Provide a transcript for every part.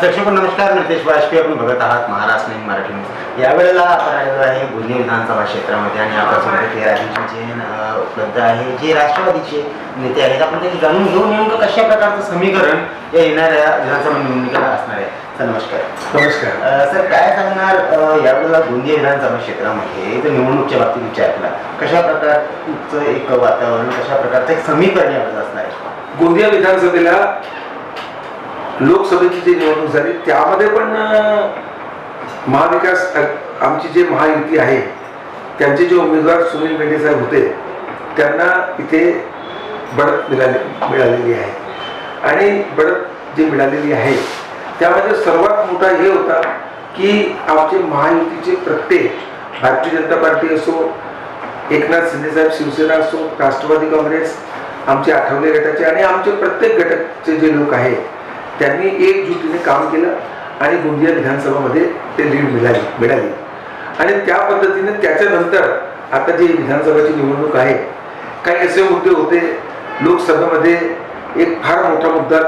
प्रेक्षक नमस्कार. नितेश वाजपेयी आपण बघत आहात महाराष्ट्र नाही मराठी न्यूज. यावेळेला आपण आलेलो आहे गुन्हे विधानसभा क्षेत्रामध्ये आणि आपल्यासोबत हे राजू जैन उपलब्ध आहे जे राष्ट्रवादीचे नेते आहेत आपण ते जाणून घेऊ नेमकं कशा प्रकारचं समीकरण या येणाऱ्या विधानसभा निवडणुकीला असणार आहे. सर नमस्कार. नमस्कार. सर काय सांगणार अ, यावेळेला गोंदिया विधानसभा क्षेत्रामध्ये जर निवडणूकच्या बाबतीत विचार केला कशा प्रकारचं एक वातावरण कशा प्रकारचं एक समीकरण यावेळेला असणार आहे? गोंदिया विधानसभेला लोकसभेची जी निवडणूक झाली त्यामध्ये पण महाविकास आमची जे महायुती आहे त्यांचे जे उमेदवार सुनील मेंढे साहेब होते त्यांना इथे बढत मिळाली मिळालेली आहे. आणि बढत जी मिळालेली आहे त्यामध्ये सर्वात मोठा हे होता की आमचे महायुतीचे प्रत्येक भारतीय जनता पार्टी असो एकनाथ शिंदेसाहेब शिवसेना असो राष्ट्रवादी काँग्रेस आमचे आठवले गटाचे आणि आमचे प्रत्येक गटाचे जे लोक आहेत त्यांनी एकजुटीने काम केलं आणि गोंदिया विधानसभामध्ये ते लीड मिळाली मिळाली. आणि त्या पद्धतीने त्याच्यानंतर आता जी विधानसभाची निवडणूक आहे काही असे मुद्दे होते. लोकसभेमध्ये एक फार मोठा मुद्दा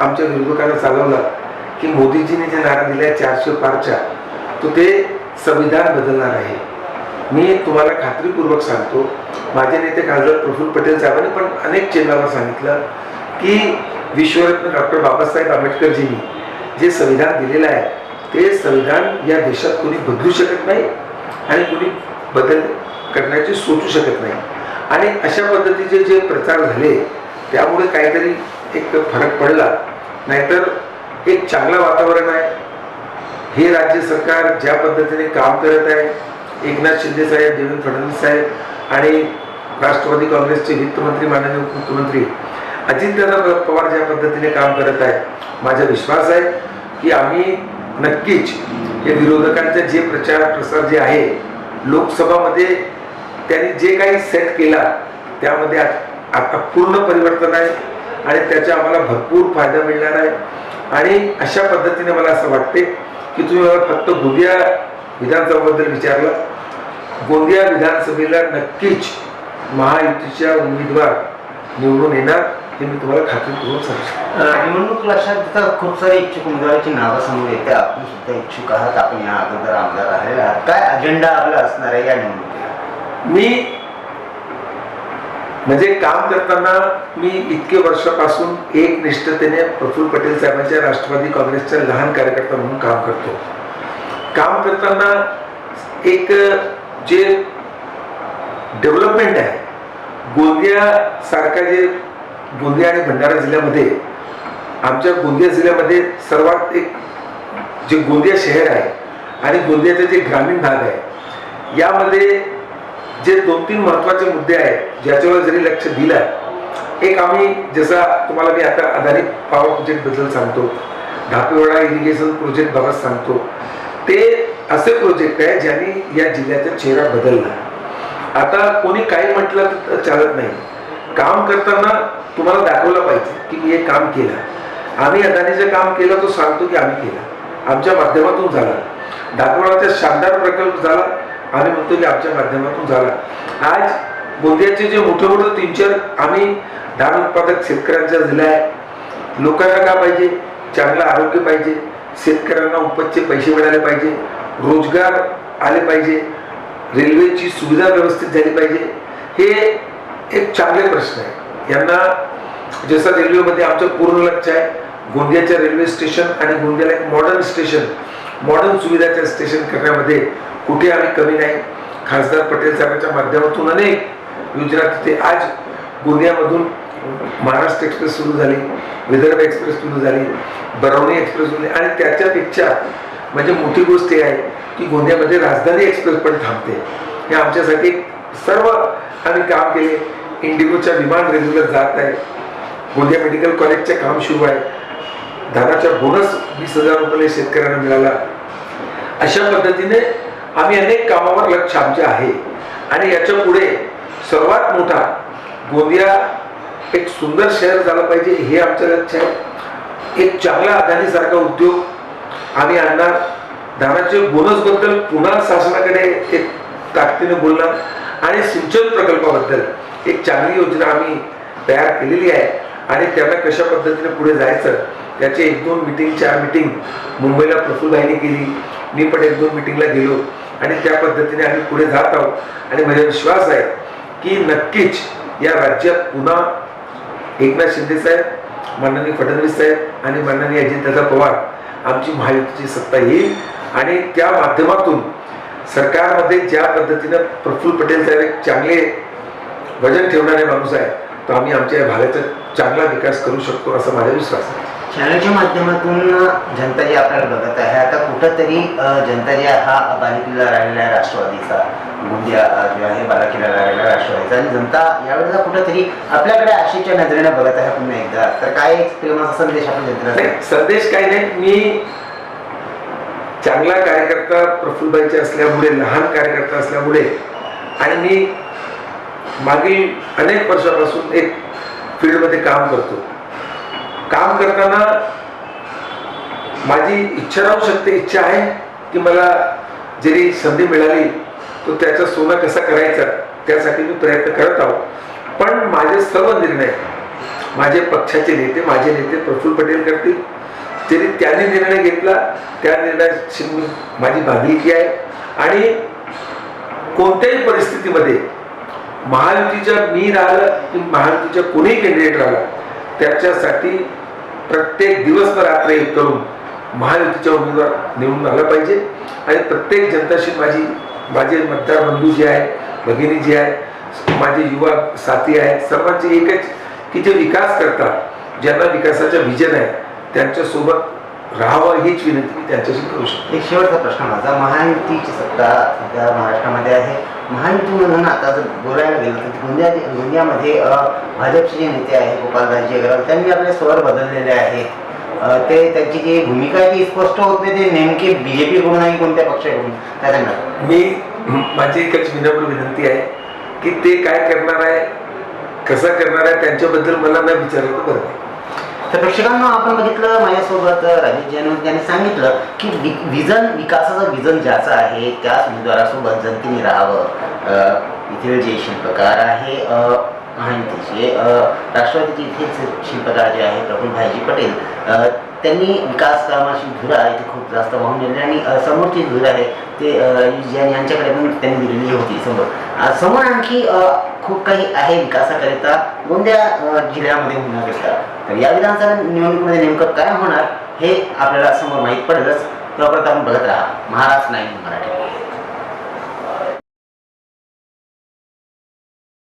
आमच्या विरोधकांना चालवला की मोदीजीने जे नारा दिला चारशे पारच्या तो ते संविधान बदलणार आहे. मी तुम्हाला खात्रीपूर्वक सांगतो माझे नेते खासदार प्रफुल्ल पटेल साहेबांनी पण अनेक चेंबरला सांगितलं की विश्वरत्न डॉक्टर बाबासाहेब आंबेडकरजींनी जे संविधान दिलेलं आहे ते संविधान या देशात कोणी बदलू शकत नाही आणि कोणी बदल करण्याची सोचू शकत नाही. आणि अशा पद्धतीचे जे प्रचार झाले त्यामुळे काहीतरी एक फरक पडला. नाहीतर एक चांगलं वातावरण आहे. हे राज्य सरकार ज्या पद्धतीने काम करत आहे एकनाथ शिंदे साहेब देवेंद्र फडणवीस साहेब आणि राष्ट्रवादी काँग्रेसचे वित्तमंत्री माननीय उपमुख्यमंत्री अजितदादा पवार ज्या पद्धतीने काम करत आहे माझा विश्वास आहे की आम्ही नक्कीच हे विरोधकांचे जे प्रचार प्रसार जे आहे लोकसभामध्ये त्यांनी जे काही सेट केला त्यामध्ये आ- आता पूर्ण परिवर्तन आहे आणि त्याचा आम्हाला भरपूर फायदा मिळणार आहे. आणि अशा पद्धतीने मला असं वाटते की तुम्ही मला फक्त गोंदिया विधानसभाबद्दल विचारलं. गोंदिया विधानसभेला नक्कीच महायुतीच्या उमेदवार निवडून येणार. हे मी तुम्हाला खात्रीपूर्वक सांगू शकतो अ, निवडणूक लक्षात घेता खूप सारे इच्छुक उमेदवारांची नावं समोर येते. आपण सुद्धा इच्छुक आहात आपण या अगोदर आमदार राहिलेला आहात. काय अजेंडा आपला असणार आहे या निवडणुकीला? मी म्हणजे काम करताना मी इतके वर्षापासून एक निष्ठतेने प्रफुल्ल पटेल साहेबांच्या राष्ट्रवादी काँग्रेसच्या लहान कार्यकर्ता म्हणून काम करतो. काम करताना एक जे डेव्हलपमेंट आहे गोंदिया सारखा जे गोंदिया आणि भंडारा जिल्ह्यामध्ये आमच्या गोंदिया जिल्ह्यामध्ये सर्वात एक जे गोंदिया शहर आहे आणि गोंदियाचे जे ग्रामीण भाग आहे यामध्ये जे दोन तीन महत्त्वाचे मुद्दे आहेत ज्याच्यावर जरी लक्ष दिलं एक आम्ही जसा तुम्हाला मी आता अदानी पॉवर प्रोजेक्टबद्दल सांगतो धापेवाडा इरिगेशन प्रोजेक्टबाबत सांगतो ते असे प्रोजेक्ट आहे ज्यांनी या जिल्ह्याचा चेहरा बदलला. आता कोणी काही म्हटलं तर चालत नाही. काम करताना तुम्हाला दाखवलं पाहिजे की मी हे काम केलं. आम्ही अदानीचं काम केलं तो सांगतो की आम्ही केलं. आमच्या माध्यमातून झाला. दाखवण्याचा शानदार प्रकल्प झाला. आम्ही म्हणतो की आमच्या माध्यमातून झाला. आज गोंदियाचे जे मोठे मोठे तीन चार आम्ही धान उत्पादक शेतकऱ्यांच्या दिला आहे. लोकांना का पाहिजे? चांगलं आरोग्य पाहिजे. शेतकऱ्यांना उपजचे पैसे मिळाले पाहिजे. रोजगार आले पाहिजे. रेल्वेची सुविधा व्यवस्थित झाली पाहिजे. हे एक चांगले प्रश्न आहे. यांना जसं रेल्वेमध्ये आमचं पूर्ण लक्ष आहे गोंदियाच्या रेल्वे स्टेशन आणि गोंदियाला एक मॉडर्न स्टेशन मॉडर्न सुविधाचं स्टेशन करण्यामध्ये कुठे आम्ही कमी नाही. खासदार पटेल साहेबांच्या माध्यमातून अनेक योजना तिथे आज गोंदियामधून महाराष्ट्र एक्सप्रेस सुरू झाली विदर्भ एक्सप्रेस सुरू झाली बरवणी एक्सप्रेस सुरू झाली आणि त्याच्यापेक्षा म्हणजे मोठी गोष्ट ही आहे की गोंदियामध्ये राजधानी एक्सप्रेस पण थांबते. हे आमच्यासाठी सर्व आम्ही काम केले. इंडिगोच्या विमान रेल्वेला जात आहे. गोंदिया मेडिकल कॉलेजचे काम सुरू आहे. धानाचा बोनस वीस हजार रुपये शेतकऱ्यांना मिळाला. अशा पद्धतीने आम्ही अनेक कामावर लक्ष आमचे आहे. आणि याच्यापुढे सर्वात मोठा गोंदिया एक सुंदर शहर झालं पाहिजे हे आमचं लक्ष आहे. एक चांगला अदानीसारखा उद्योग आम्ही आणणार. धानाचे बोनसबद्दल पुन्हा शासनाकडे एक ताकदीने बोलणार. आणि सिंचन प्रकल्पाबद्दल एक चांगली योजना आम्ही तयार केलेली आहे. आणि त्यांना कशा पद्धतीने पुढे जायचं त्याचे एक दोन मिटिंग चार मिटिंग मुंबईला प्रफुल्लबाईने केली. मी पण एक दोन मिटिंगला गेलो. आणि त्या पद्धतीने आम्ही पुढे जात आहोत. आणि माझा विश्वास आहे की नक्कीच या राज्यात पुन्हा एकनाथ शिंदे साहेब माननीय फडणवीस साहेब आणि माननीय अजितदादा पवार आमची महायुतीची सत्ता येईल. आणि त्या माध्यमातून सरकारमध्ये ज्या पद्धतीनं प्रफुल्ल पटेल साहेब एक चांगले वजन ठेवणारे माणूस आहे तो आम्ही आमच्या या भागाचा चांगला विकास करू शकतो असा माझा विश्वास आहे. चॅनलच्या माध्यमातून जनता जी आपल्याला बघत आहे आता कुठंतरी जनता जी हा बालेकिल्ला राहिलेला आहे राष्ट्रवादीचा गोंदिया अ, जो आहे बालेकिल्ला राहिलेला राष्ट्रवादीचा आणि जनता यावेळेला कुठंतरी आपल्याकडे आशेच्या नजरेने बघत आहे पुन्हा एकदा. तर काय प्रेमाचा संदेश आपण जनतेला संदेश काही नाही. मी चांगला कार्यकर्ता प्रफुल्लबाईचे असल्यामुळे लहान कार्यकर्ता असल्यामुळे आणि मी मागील अनेक वर्षापासून एक फील्डमध्ये काम करतो. काम करताना माझी इच्छा राहू शकते इच्छा आहे की मला जरी संधी मिळाली तो त्याचा सोनं कसा करायचा त्यासाठी मी प्रयत्न करत आहोत पण माझे सर्व निर्णय माझे पक्षाचे नेते माझे नेते प्रफुल्ल पटेल करतील. तरी त्याने निर्णय घेतला. त्या निर्णयाशी मी- माझी भागीची आहे. आणि कोणत्याही परिस्थितीमध्ये महायुतीच्या मी राहिलं की महायुतीच्या कोणीही कॅन्डिडेट राहिला त्याच्यासाठी प्रत्येक दिवस रात्र एक करून महायुतीचा उमेदवार निवडून आला पाहिजे. आणि प्रत्येक जनताशी माझी माझे मतदार बंधू जे आहे भगिनी जी आहे माझे युवा साथी आहेत सर्वांचे एकच की जे विकास करतात ज्यांना विकासाचं विजन आहे त्यांच्यासोबत राहावं हीच विनंती मी त्यांच्याशी करू शकतो. एक शेवटचा प्रश्न माझा. महायुतीची सत्ता सध्या महाराष्ट्रामध्ये आहे. महायुतीमधून आता जर बोलायला गेलं तर गोंदिया गोंदियामध्ये भाजपचे जे नेते आहेत गोपालदासजी अग्रवाल त्यांनी आपले स्वर बदललेले आहेत अ, ते त्यांची जी भूमिका आहे ती स्पष्ट होत नाही. ते नेमके बीजेपी कडून आणि कोणत्या पक्षाकडून? काय सांगणार? मी माझी एकच विनम्र विनंती आहे की ते काय करणार आहे कसं करणार आहे त्यांच्याबद्दल मला न विचारलं तर बरं आहे. तर प्रेक्षकांना आपण बघितलं माझ्यासोबत राजेश जैन यांनी त्यांनी सांगितलं की वि विजन विकासाचं विजन ज्याचं आहे त्याच उमेदवारासोबत जनतेने राहावं. इथे इथील जे शिल्पकार आहे महायुतीचे राष्ट्रवादीचे इथेच शिल्पकार जे आहे प्रफुल्ल भाईजी पटेल त्यांनी विकास कामाची धुरा आहे ती खूप जास्त वाहून नेली आणि समोरची धुरा आहे ते ज्या- यांच्याकडे पण त्यांनी दिलेली होती समोर. समोर आणखी खूप काही आहे विकासाकरिता गोंदिया जिल्ह्यामध्ये होण्याकरिता तर या विधानसभा निवडणुकीमध्ये नेमकं काय होणार हे आपल्याला समोर माहीत पडेलच. तोपर्यंत आपण बघत राहा. महाराष्ट्र नाही मराठी